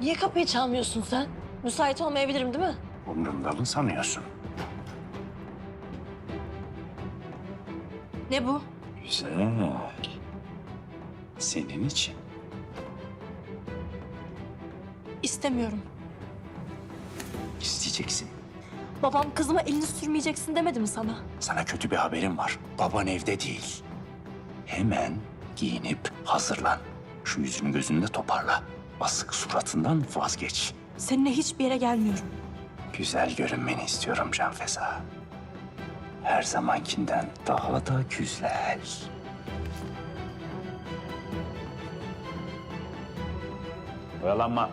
Niye kapıyı çalmıyorsun sen? Müsait olmayabilirim değil mi? Umrumda mı sanıyorsun? Ne bu? Güzel. Senin için. İstemiyorum. isteyeceksin. Babam kızıma elini sürmeyeceksin demedi mi sana? Sana kötü bir haberim var. Baban evde değil. Hemen giyinip hazırlan. Şu yüzünü gözünü de toparla. Asık suratından vazgeç. Seninle hiçbir yere gelmiyorum. Güzel görünmeni istiyorum Can Feza. Her zamankinden daha da güzel. Oyalanma.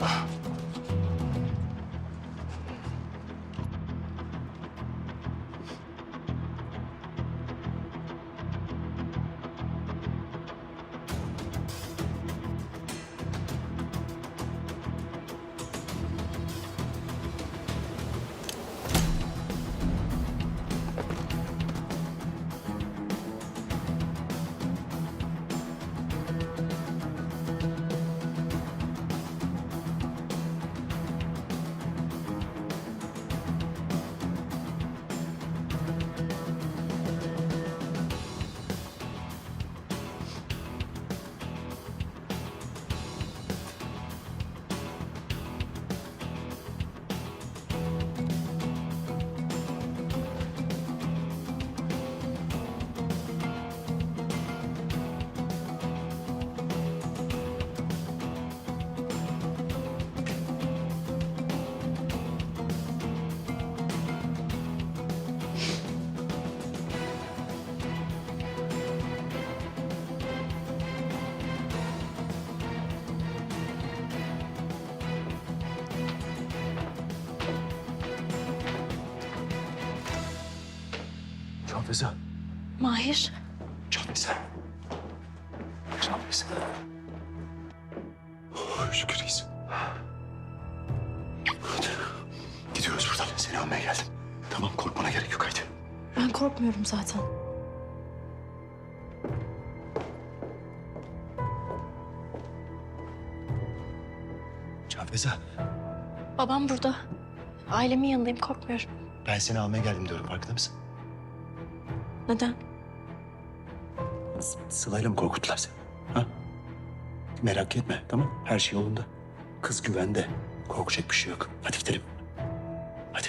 Can Feza. Mahir. Can Feza. Oh, şükür iyisin. Hadi. Gidiyoruz buradan. Seni almaya geldim. Tamam korkmana gerek yok haydi. ben korkmuyorum zaten. Feza, Babam burada. Ailemin yanındayım, korkmuyorum. ben seni almaya geldim diyorum. Farkında mısın? Neden? S- Sıla'yla mı korkuttular seni? Ha? Merak etme, tamam? Her şey yolunda. Kız güvende. Korkacak bir şey yok. Hadi gidelim. Hadi.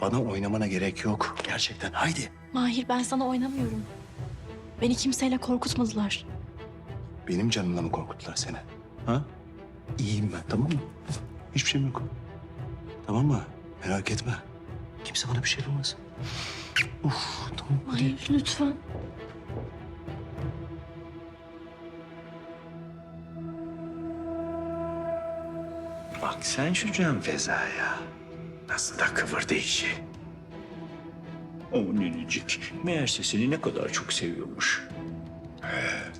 Bana oynamana gerek yok. Gerçekten. Haydi. Mahir, ben sana oynamıyorum. Beni kimseyle korkutmadılar. Benim canımla mı korkuttular seni? Ha? İyiyim ben, tamam mı? Hiçbir şeyim yok. Tamam mı? Merak etme. Kimse bana bir şey yapamaz. Uf, tamam. Hadi. Lütfen. Bak sen şu Can Feza'ya. Nasıl da kıvırdı işi. O minicik. Meğerse seni ne kadar çok seviyormuş. He.